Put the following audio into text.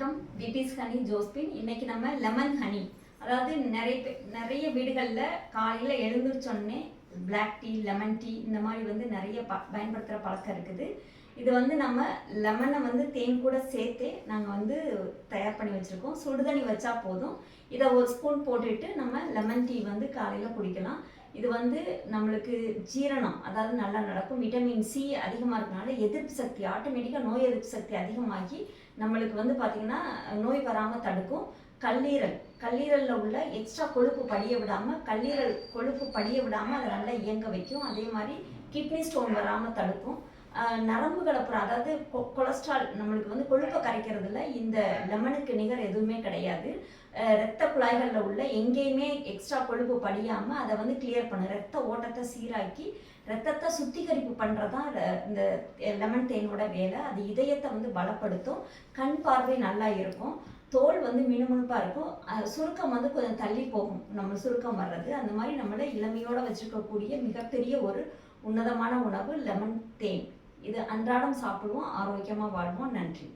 வணக்கம். பிபிஸ் honey Josephine. இன்னைக்கு நம்ம லெமன் ஹனி. அதாவது நிறைய நிறைய வீடுகளில் காலையில் எழுந்திரிச்சோடனே பிளாக் டீ லெமன் டீ இந்த மாதிரி வந்து நிறைய ப பயன்படுத்துகிற பழக்கம் இருக்குது. இது வந்து நம்ம லெமனை வந்து தேன் கூட சேர்த்து நாங்கள் வந்து தயார் பண்ணி வச்சுருக்கோம். சுடுதண்ணி வச்சா போதும். இதை ஒரு ஸ்பூன் போட்டுட்டு நம்ம லெமன் டீ வந்து காலையில் குடிக்கலாம். இது வந்து நம்மளுக்கு ஜீரணம் அதாவது நல்லா நடக்கும். விட்டமின் சி அதிகமாக இருக்கனால எதிர்ப்பு சக்தி ஆட்டோமேட்டிக்காக நோய் எதிர்ப்பு சக்தி அதிகமாகி நம்மளுக்கு வந்து பார்த்திங்கன்னா நோய் வராமல் தடுக்கும். கல்லீரல் கல்லீரலில் உள்ள எக்ஸ்ட்ரா கொழுப்பு படிய விடாமல் கல்லீரல் கொழுப்பு படிய விடாமல் அதை நல்லா இயங்க வைக்கும். அதே மாதிரி கிட்னி ஸ்டோன் வராமல் தடுக்கும். நரம்புகளை அப்புறம் அதாவது கொ- கொலஸ்ட்ரால் நம்மளுக்கு வந்து கொழுப்பை கரைக்கிறதுல இந்த லெமனுக்கு நிகர் எதுவுமே கிடையாது. ரத்த குழாய்களில் உள்ள எங்கேயுமே எக்ஸ்ட்ரா கொழுப்பு படியாமல் அதை வந்து கிளியர் பண்ணும் ரத்த ஓட்டத்தை சீராக்கி ரத்தத்தை சுத்திகரிப்பு பண்ணுறதா இந்த லெமன் தேனோட வேலை. அது இதயத்தை வந்து பலப்படுத்தும். கண் பார்வை நல்லா இருக்கும். தோல் வந்து மினுமினுப்பாக இருக்கும். சுருக்கம் வந்து கொஞ்சம் தள்ளி போகும். நம்ம சுருக்கம் வர்றது. அந்த மாதிரி நம்மளை இளமையோடு வச்சுருக்கக்கூடிய மிகப்பெரிய ஒரு உன்னதமான உணவு லெமன் தேன். இது அன்றாடம் சாப்பிடுவோம் ஆரோக்கியமாக வாழ்வோம். நன்றி.